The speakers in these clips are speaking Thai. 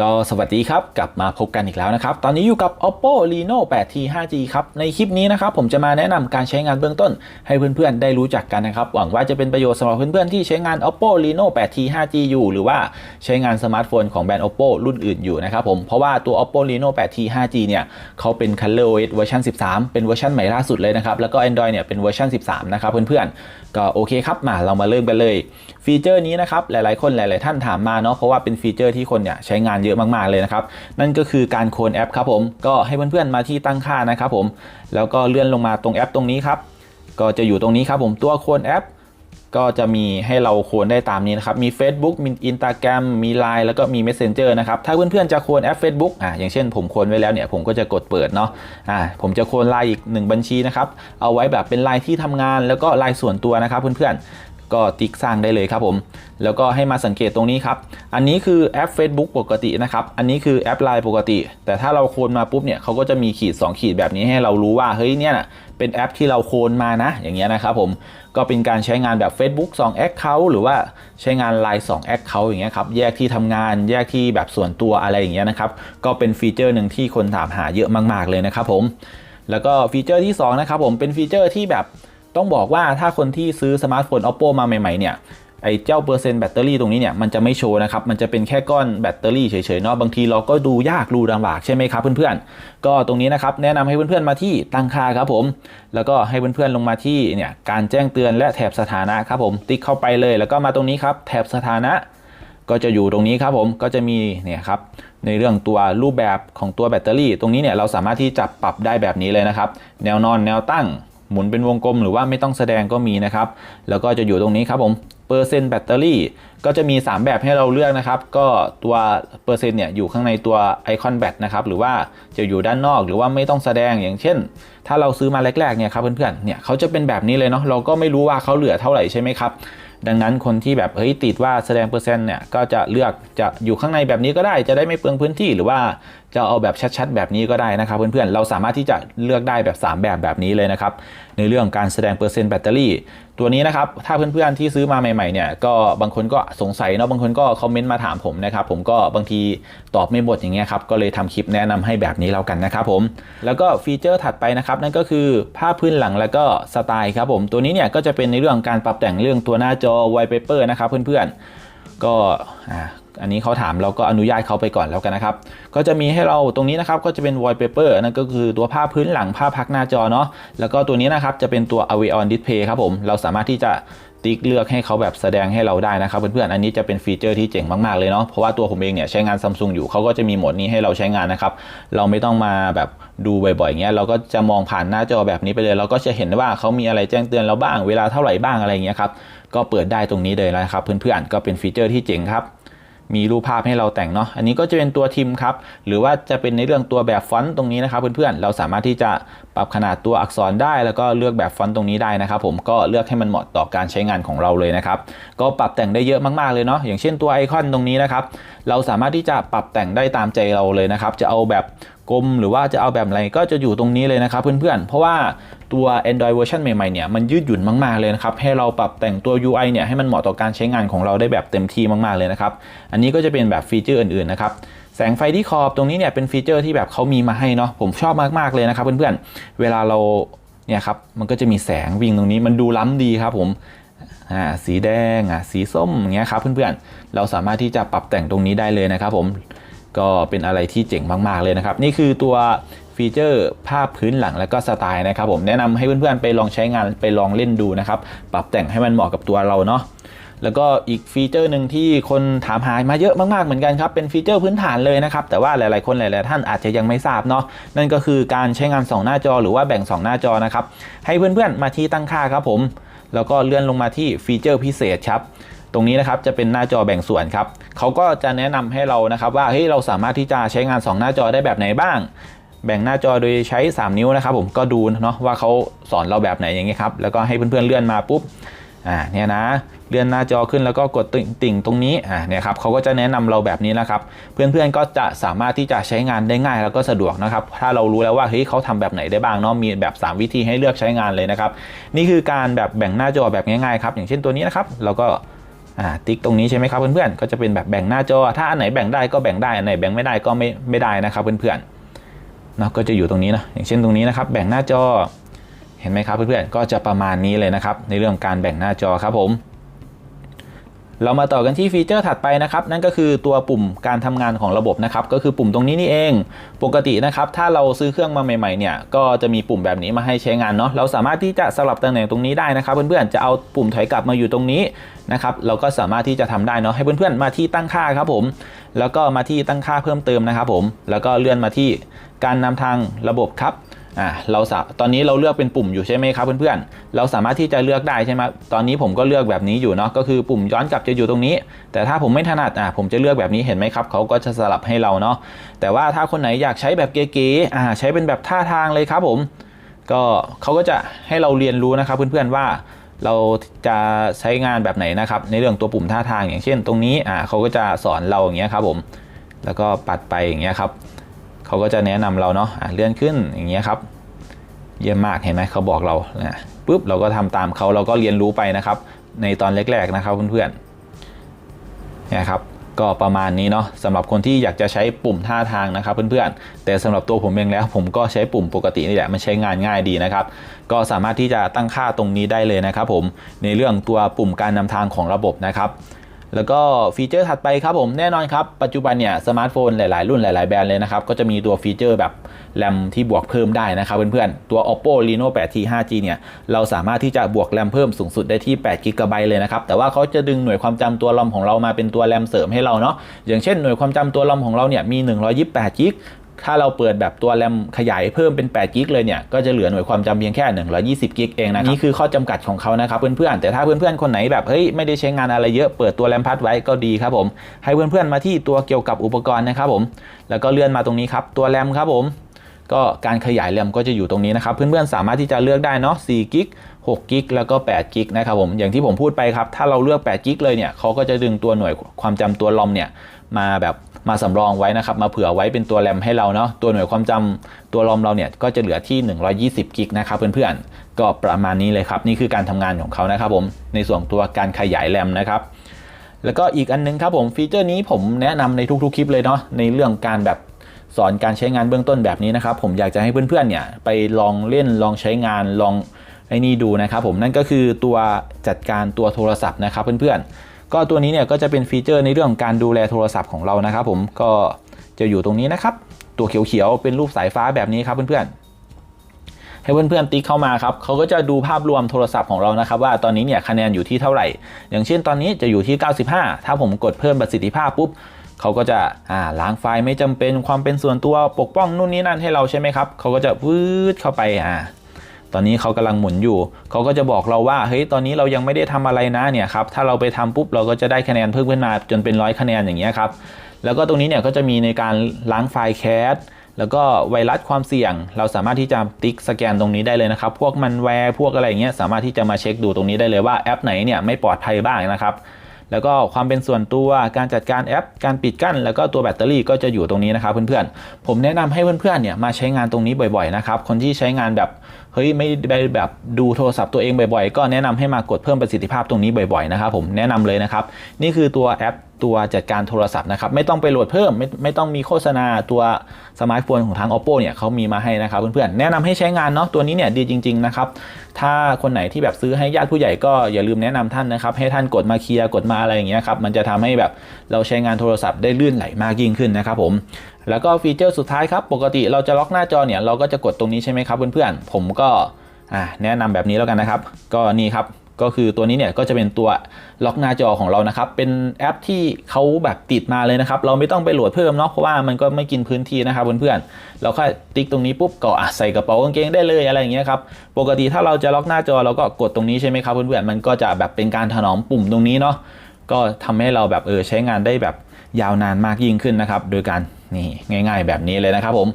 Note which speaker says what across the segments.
Speaker 1: ก็สวัสดีครับกลับมาพบกันอีกแล้วนะครับ ตอนนี้อยู่กับ oppo reno 8t 5g ครับ ในคลิปนี้นะครับผมจะมาแนะนำการใช้งานเบื้องต้น ให้เพื่อนๆได้รู้จักกันนะครับ หวังว่าจะเป็นประโยชน์สำหรับเพื่อนๆที่ใช้งาน oppo reno 8t 5g อยู่ หรือว่าใช้งานสมาร์ทโฟนของแบรนด์ oppo รุ่นอื่นอยู่นะครับผมเพราะว่าตัว oppo reno 8t 5g เนี่ยเขาเป็น colorOS เวอร์ชัน13 เป็นเวอร์ชันใหม่ล่าสุดเลยนะครับแล้วก็ android เนี่ยเป็นเวอร์ชัน13 นะครับเพื่อนๆก็โอเคครับมาเรามาเริ่มกันเลย ฟีเจอร์นี้นะครับหลายๆคนหลาย ๆ ท่านถามมาเนาะเพราะว่าเป็นฟีเจอร์ที่คนเนี่ยใช้งานเยอะมากๆเลยนะครับ นั่นก็คือการโคลนแอปครับผม ก็ให้เพื่อนๆมาที่ตั้งค่านะครับผม แล้วก็เลื่อนลงมาตรงแอปตรงนี้ครับ ก็จะอยู่ตรงนี้ครับผมตัวโคลนแอป ก็จะมีให้เราโคลนได้ตามนี้นะครับ มี Facebook มี Instagram มี Line แล้วก็มี Messenger นะครับ ถ้าเพื่อนๆจะโคลนแอป Facebook อ่าอย่างเช่นผมโคลนไว้แล้วเนี่ยผมก็จะกดเปิดเนาะ อ่าผมจะโคลนไลน์อีก 1 บัญชีนะครับ เอาไว้แบบเป็นไลน์ที่ทำงาน แล้วก็ไลน์ส่วนตัวนะครับเพื่อนๆ ก็ติ๊กสร้างได้เลยครับผม แล้วก็ให้มาสังเกตตรงนี้ครับ อันนี้คือแอป Facebook ปกตินะครับ อันนี้คือแอป Line ปกติ แต่ถ้าเราโคลนมาปุ๊บเนี่ยเขาก็จะมีขีด 2 ขีดแบบนี้ให้เรารู้ว่าเฮ้ยเนี่ยนะเป็นแอปที่เราโคลนมานะ อย่างเงี้ยนะครับผม ก็เป็นการใช้งานแบบ Facebook 2 Account หรือว่าใช้งาน Line 2 Account อย่างเงี้ยครับ แยกที่ทำงาน แยกที่แบบส่วนตัวอะไรอย่างเงี้ยนะครับ ก็เป็นฟีเจอร์หนึ่งที่คนถามหาเยอะมาก ๆเลยนะครับผม แล้วก็ฟีเจอร์ที่2นะครับผมเป็นฟีเจอร์ที่แบบ ต้องบอกว่าถ้าคนที่ซื้อสมาร์ทโฟน oppo มาใหม่ๆเนี่ยไอ้เจ้าเปอร์เซ็นต์แบตเตอรี่ตรงนี้เนี่ยมันจะไม่โชว์นะครับ มันจะเป็นแค่ก้อนแบตเตอรี่เฉยๆเนาะบางทีเราก็ดูยากดูลำบากใช่ไหมครับเพื่อนๆ ก็ตรงนี้นะครับแนะนำให้เพื่อนๆมาที่ตั้งค่าครับผม แล้วก็ให้เพื่อนๆลงมาที่เนี่ยการแจ้งเตือนและแถบสถานะครับผมติ๊กเข้าไปเลย แล้วก็มาตรงนี้ครับแถบสถานะ ก็จะอยู่ตรงนี้ครับผมก็จะมีเนี่ยครับในเรื่องตัวรูปแบบของตัวแบตเตอรี่ ตรงนี้เนี่ยเราสามารถที่จะปรับได้แบบนี้เลยนะครับ แนวนอนแนวตั้ง หมุนเป็นวงกลมหรือว่าไม่ต้องแสดงก็มีนะครับ แล้วก็จะอยู่ตรงนี้ครับผมเปอร์เซ็นต์แบตเตอรี่ก็จะมี 3 แบบให้เราเลือกนะครับ ก็ตัวเปอร์เซ็นต์เนี่ยอยู่ข้างในตัวไอคอนแบตนะครับ หรือว่าจะอยู่ด้านนอกหรือว่าไม่ต้องแสดงอย่างเช่น ถ้าเราซื้อมาแรกๆเนี่ยครับเพื่อนๆเนี่ยเขาจะเป็นแบบนี้เลยเนาะเราก็ไม่รู้ว่าเขาเหลือเท่าไหร่ใช่ไหมครับดังนั้นคนที่แบบเฮ้ยติดว่าแสดงเปอร์เซ็นต์เนี่ยก็จะเลือกจะอยู่ข้างในแบบนี้ก็ได้จะได้ไม่เปลืองพื้นที่หรือว่า จะเอาแบบชัดๆแบบนี้ก็ได้นะครับ เพื่อนๆ เราสามารถที่จะเลือกได้แบบ 3 แบบแบบนี้เลยนะครับ ในเรื่องการแสดงเปอร์เซ็นต์แบตเตอรี่ ตัวนี้นะครับ ถ้าเพื่อนๆ ที่ซื้อมาใหม่ๆเนี่ยก็บางคนก็สงสัยเนาะบางคนก็คอมเมนต์มาถามผมนะครับ ผมก็บางทีตอบไม่หมดอย่างเงี้ยครับก็เลยทำคลิปแนะนำให้แบบนี้แล้วกันนะครับผมแล้วก็ฟีเจอร์ถัดไปนะครับนั่นก็คือภาพพื้นหลังแล้วก็สไตล์ครับผมตัวนี้เนี่ยก็จะเป็นในเรื่องการปรับแต่งเรื่องตัวหน้าจอ wallpaper นะครับเพื่อนๆก็ อันนี้เขาถามเราก็อนุญาตเขาไปก่อนแล้วกันนะครับ ก็จะมีให้เราตรงนี้นะครับก็จะเป็น wallpaper นั่นก็คือตัวภาพพื้นหลังภาพพักหน้าจอเนาะแล้วก็ตัวนี้นะครับจะเป็นตัว Avion Display ครับผม เราสามารถที่จะติ๊กเลือกให้เขาแบบแสดงให้เราได้นะครับเพื่อนๆ อันนี้จะเป็นฟีเจอร์ที่เจ๋งมากๆเลยเนาะ เพราะว่าตัวผมเองเนี่ยใช้งานซัมซุงอยู่เขาก็จะมีโหมดนี้ให้เราใช้งานนะครับ เราไม่ต้องมาแบบดูบ่อยๆอยเงี้ย เราก็จะมองผ่านหน้าจอแบบนี้ไปเลย เราก็จะเห็นว่าเขามีอะไรแจ้งเตือนเราบ้าง เวลาเท่าไหร่บ้างอะไรเงี้ยครับ ก็เปิดได้ตรงนี้เลยนะครับเพื่อนๆ ก็เป็นฟีเจอร์ที่เจ๋งครับ มีรูปภาพให้เราแต่งเนาะอันนี้ก็จะเป็นตัวทิมครับหรือว่าจะเป็นในเรื่องตัวแบบฟอนต์ตรงนี้นะครับเพื่อนๆเราสามารถที่จะปรับขนาดตัวอักษรได้ แล้วก็เลือกแบบฟอนต์ตรงนี้ได้นะครับ ผมก็เลือกให้มันเหมาะต่อการใช้งานของเราเลยนะครับก็ปรับแต่งได้เยอะมากๆเลยเนาะอย่างเช่นตัวไอคอนตรงนี้นะครับเราสามารถที่จะปรับแต่งได้ตามใจเราเลยนะครับจะเอาแบบกลมหรือว่าจะเอาแบบอะไรก็จะอยู่ตรงนี้เลยนะครับเพื่อนๆ เพราะว่า ตัว Android เวอร์ชันใหม่ๆเนี่ยมันยืดหยุ่นมากๆเลยนะครับให้เราปรับแต่งตัว UI เนี่ยให้มันเหมาะต่อการใช้งานของเราได้แบบเต็มที่มากๆเลยนะครับอันนี้ก็จะเป็นแบบฟีเจอร์อื่นๆนะครับแสงไฟที่ขอบตรงนี้เนี่ยเป็นฟีเจอร์ที่แบบเขามีมาให้เนาะผมชอบมากๆเลยนะครับเพื่อนๆเวลาเราเนี่ยครับมันก็จะมีแสงวิ่งตรงนี้มันดูล้ำดีครับผมอ่าสีแดงอะสีส้มอย่างเงี้ยครับเพื่อนๆ เราสามารถที่จะปรับแต่งตรงนี้ได้เลยนะครับผมก็เป็นอะไรที่เจ๋งมาก ๆ เลยนะครับ นี่คือตัว ฟีเจอร์ ภาพพื้นหลังแล้วก็สไตล์นะครับผมแนะนำให้เพื่อนๆไปลองใช้งานไปลองเล่นดูนะครับ ปรับแต่งให้มันเหมาะกับตัวเราเนาะแล้วก็อีกฟีเจอร์หนึ่งที่คนถามหามาเยอะมากๆเหมือนกันครับ เป็นฟีเจอร์พื้นฐานเลยนะครับ แต่ว่าหลายๆคนหลายๆท่านอาจจะยังไม่ทราบเนาะนั่นก็คือการใช้งาน 2 หน้าจอหรือว่าแบ่ง 2 หน้าจอนะครับ ให้เพื่อนๆมาที่ตั้งค่าครับผม แล้วก็เลื่อนลงมาที่ฟีเจอร์พิเศษครับตรงนี้นะครับจะเป็นหน้าจอแบ่งส่วนครับเขาก็จะแนะนำให้เรานะครับว่าเฮ้ยเราสามารถที่จะใช้งาน 2 หน้าจอได้แบบไหนบ้าง แบ่งหน้าจอโดยใช้ 3 นิ้วนะครับผมก็ดูเนาะว่าเขาสอนเราแบบไหนอย่างเงี้ยครับแล้วก็ให้เพื่อนๆเลื่อนมาปุ๊บอ่าเนี่ยนะเลื่อนหน้าจอขึ้นแล้วก็กดติ่งตรงนี้อ่าเนี่ยครับเขาก็จะแนะนำเราแบบนี้นะครับ เพื่อนๆก็จะสามารถที่จะใช้งานได้ง่ายแล้วก็สะดวกนะครับ ถ้าเรารู้แล้วว่าเฮ้ยเขาทำแบบไหนได้บ้างเนาะมีแบบ 3 วิธีให้เลือกใช้งานเลยนะครับ นี่คือการแบบแบ่งหน้าจอแบบง่ายๆครับอย่างเช่นตัวนี้นะครับเราก็อ่าติ๊กตรงนี้ใช่ไหมครับเพื่อนๆก็จะเป็นแบบแบ่งหน้าจอ ถ้าอันไหนแบ่งได้ก็แบ่งได้อันไหนแบ่งไม่ได้ก็ไม่ไม่ได้นะครับเพื่อนๆ นาะก็จะอยู่ตรงนี้นะอย่างเช่นตรงนี้นะครับ แบ่งหน้าจอเห็นไหมครับเพื่อนๆก็จะประมาณนี้เลยนะครับ ในเรื่องการแบ่งหน้าจอครับผม เรามาต่อกันที่ฟีเจอร์ถัดไปนะครับ นั่นก็คือตัวปุ่มการทำงานของระบบนะครับ ก็คือปุ่มตรงนี้นี่เอง ปกตินะครับ ถ้าเราซื้อเครื่องมาใหม่ๆเนี่ยก็จะมีปุ่มแบบนี้มาให้ใช้งานเนาะเราสามารถที่จะสลับตำแหน่งตรงนี้ได้นะครับ เพื่อนๆจะเอาปุ่มถอยกลับมาอยู่ตรงนี้นะครับ เราก็สามารถที่จะทำได้เนาะให้เพื่อนๆมาที่ตั้งค่าครับผม แล้วก็มาที่ตั้งค่าเพิ่มเติมนะครับผม แล้วก็เลื่อนมาที่การนำทางระบบครับอ่าเราสาตอนนี้เราเลือกเป็นปุ่มอยู่ใช่ไหมครับเพื่อนๆ เราสามารถที่จะเลือกได้ใช่ไหมตอนนี้ผมก็เลือกแบบนี้อยู่เนาะก็คือปุ่มย้อนกลับจะอยู่ตรงนี้ แต่ถ้าผมไม่ถนัดอ่าผมจะเลือกแบบนี้เห็นไหมครับเขาก็จะสลับให้เราเนาะแต่ว่าถ้าคนไหนอยากใช้แบบเก๋ๆอ่าใช้เป็นแบบท่าทางเลยครับผม ก็เขาก็จะให้เราเรียนรู้นะครับเพื่อนๆว่า เราจะใช้งานแบบไหนนะครับ ในเรื่องตัวปุ่มท่าทางอย่างเช่น ตรงนี้อ่าเขาก็จะสอนเราอย่างเงี้ยครับผม แล้วก็ปัดไปอย่างเงี้ยครับเขาก็จะแนะนำเราเนาะะเลื่อนขึ้นอย่างเงี้ยครับ เยี่ยมมากเห็นไหมเขาบอกเรานะปุ๊บเราก็ทำตามเขาเราก็เรียนรู้ไปนะครับ ในตอนแรกๆนะครับเพื่อนๆเนี่ยครับ ก็ประมาณนี้เนาะสำหรับคนที่อยากจะใช้ปุ่มท่าทางนะครับเพื่อนๆ แต่สำหรับตัวผมเองแล้ว ผมก็ใช้ปุ่มปกตินี่แหละมันใช้งานง่ายดีนะครับ ก็สามารถที่จะตั้งค่าตรงนี้ได้เลยนะครับผมในเรื่องตัวปุ่มการนำทางของระบบนะครับ แล้วก็ฟีเจอร์ถัดไปครับผมแน่นอนครับ ปัจจุบันเนี่ยสมาร์ทโฟนหลายๆ รุ่นหลาย ๆ แบรนด์เลยนะครับ ก็จะมีตัวฟีเจอร์แบบแรมที่บวกเพิ่มได้นะครับเพื่อนๆ ตัว oppo reno 8t 5g เนี่ยเราสามารถที่จะบวกแรมเพิ่มสูงสุดได้ที่8 g b เลยนะครับแต่ว่าเขาจะดึงหน่วยความจำตัวรอมของเรามาเป็นตัวแรมเสริมให้เราเนาะอย่างเช่นหน่วยความจำตัวรอมของเราเนี่ยมี128 g ถ้าเราเปิดแบบตัวแรมขยายเพิ่มเป็น8กิกเลยเนี่ย ก็จะเหลือหน่วยความจำเพียงแค่ 120กิกเองนะนี่คือข้อจำกัดของเขานะครับเพื่อนๆ แต่ถ้าเพื่อนๆ คนไหนแบบเฮ้ยไม่ได้ใช้งานอะไรเยอะเปิดตัวแรมพัดไว้ก็ดีครับผม ให้เพื่อนๆ มาที่ตัวเกี่ยวกับอุปกรณ์นะครับผม แล้วก็เลื่อนมาตรงนี้ครับตัวแรมครับผม ก็การขยายแรมก็จะอยู่ตรงนี้นะครับ เพื่อนๆสามารถที่จะเลือกได้เนาะ4กิก6กิกแล้วก็8กิกนะครับผม อย่างที่ผมพูดไปครับ ถ้าเราเลือก8กิกเลยเนี่ยเขาก็จะดึงตัวหน่วยความจำตัวลอมเนี่ยมาแบบมาสำรองไว้นะครับ มาเผื่อไว้เป็นตัวแรมให้เราเนาะ ตัวหน่วยความจำตัวลอมเราเนี่ยก็จะเหลือที่ 120กิกนะครับเพื่อนๆ ก็ประมาณนี้เลยครับ นี่คือการทำงานของเขานะครับผม ในส่วนตัวการขยายแรมนะครับแล้วก็อีกอันนึงครับผมฟีเจอร์นี้ผมแนะนำในทุกๆคลิปเลยเนาะในเรื่องการแบบ สอนการใช้งานเบื้องต้นแบบนี้นะครับ ผมอยากจะให้เพื่อนๆเนี่ยไปลองเล่นลองใช้งานลองไอ้นี่ดูนะครับผมนั่นก็คือตัวจัดการตัวโทรศัพท์นะครับเพื่อนๆ ก็ตัวนี้เนี่ยก็จะเป็นฟีเจอร์ในเรื่องการดูแลโทรศัพท์ของเรานะครับผมก็จะอยู่ตรงนี้นะครับ ตัวเขียวๆเป็นรูปสายฟ้าแบบนี้ครับเพื่อนๆให้เพื่อนๆติ๊กเข้ามาครับเขาก็จะดูภาพรวมโทรศัพท์ของเรานะครับ ว่าตอนนี้เนี่ยคะแนนอยู่ที่เท่าไหร่ อย่างเช่นตอนนี้จะอยู่ที่ 95 ถ้าผมกดเพิ่มประสิทธิภาพปุ๊บ เขาก็จะอ่าล้างไฟล์ไม่จำเป็นความเป็นส่วนตัวปกป้องนู่นนี่นั่นให้เราใช่ไหมครับเขาก็จะวืดเข้าไปอ่าตอนนี้เขากำลังหมุนอยู่ เขาก็จะบอกเราว่า เฮ้ย ตอนนี้เรายังไม่ได้ทำอะไรนะเนี่ยครับ ถ้าเราไปทำปุ๊บเราก็จะได้คะแนนเพิ่มขึ้นมาจนเป็นร้อยคะแนนอย่างเงี้ยครับ แล้วก็ตรงนี้เนี่ยก็จะมีในการล้างไฟล์แคสแล้วก็ไวรัสความเสี่ยง เราสามารถที่จะติ๊กสแกนตรงนี้ได้เลยนะครับ พวกมันแวร์พวกอะไรเงี้ยสามารถที่จะมาเช็คดูตรงนี้ได้เลยว่าแอปไหนเนี่ยไม่ปลอดภัยบ้างนะครับ แล้วก็ความเป็นส่วนตัวการจัดการแอป การปิดกั้น แล้วก็ตัวแบตเตอรี่ก็จะอยู่ตรงนี้นะครับเพื่อนๆผมแนะนำให้เพื่อนๆเนี่ยมาใช้งานตรงนี้บ่อยๆนะครับคนที่ใช้งานแบบ เฮ้ยไม่ได้แบบดูโทรศัพท์ตัวเองบ่อยๆ ก็แนะนำให้มากดเพิ่มประสิทธิภาพตรงนี้บ่อยๆนะครับผมแนะนำเลยนะครับนี่คือตัวแอปตัวจัดการโทรศัพท์นะครับไม่ต้องไปโหลดเพิ่มไม่ไม่ต้องมีโฆษณาตัวสมาร์ทโฟนของทาง oppo เนี่ยเขามีมาให้นะครับเพื่อนๆแนะนำให้ใช้งานเนาะตัวนี้เนี่ยดีจริงๆนะครับถ้าคนไหนที่แบบซื้อให้ญาติผู้ใหญ่ก็อย่าลืมแนะนำท่านนะครับให้ท่านกดมาเคลียร์กดมาอะไรอย่างเงี้ยครับมันจะทำให้แบบเราใช้งานโทรศัพท์ได้ลื่นไหลมากยิ่งขึ้นนะครับผม แล้วก็ฟีเจอร์สุดท้ายครับปกติเราจะล็อกหน้าจอเนี่ยเราก็จะกดตรงนี้ใช่ไหมครับเพื่อนๆผมก็แนะนำแบบนี้แล้วกันนะครับ ก็นี่ครับก็คือตัวนี้เนี่ยก็จะเป็นตัวล็อกหน้าจอของเรานะครับ เป็นแอปที่เขาแบบติดมาเลยนะครับ เราไม่ต้องไปโหลดเพิ่มเนาะเพราะว่ามันก็ไม่กินพื้นที่นะครับเพื่อนๆเราแค่ติ๊กตรงนี้ปุ๊บก็ใส่กระเป๋ากางเกงได้เลยอะไรอย่างเงี้ยครับปกติถ้าเราจะล็อกหน้าจอเราก็กดตรงนี้ใช่ไหมครับเพื่อนๆมันก็จะแบบเป็นการถนอมปุ่มตรงนี้เนาะก็ทำให้เราแบบเออใช้งานได้แบบ ยาวนานมากยิ่งขึ้นนะครับ โดยการนี่ง่าย ๆ แบบนี้เลยนะครับผม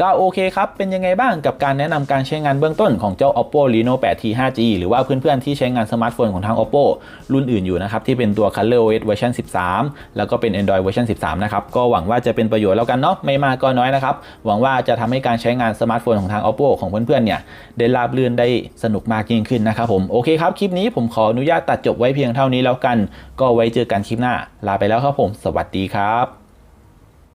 Speaker 1: ก็โอเคครับ เป็นยังไงบ้างกับการแนะนำการใช้งานเบื้องต้นของเจ้า oppo reno 8t 5g หรือว่าเพื่อนๆที่ใช้งานสมาร์ทโฟนของทาง oppo รุ่นอื่นอยู่นะครับ ที่เป็นตัว colorOS เวอร์ชัน13 แล้วก็เป็น android เวอร์ชัน13 นะครับ ก็หวังว่าจะเป็นประโยชน์แล้วกันเนาะไม่มากก็น้อยนะครับ หวังว่าจะทำให้การใช้งานสมาร์ทโฟนของทาง oppo ของเพื่อนๆเนี่ยได้ราบรื่นได้สนุกมากยิ่งขึ้นนะครับผมโอเคครับคลิปนี้ผมขออนุญาตตัดจบไว้เพียงเท่านี้แล้วกัน ก็ไว้เจอกันคลิปหน้าลาไปแล้วครับผม สวัสดีครับ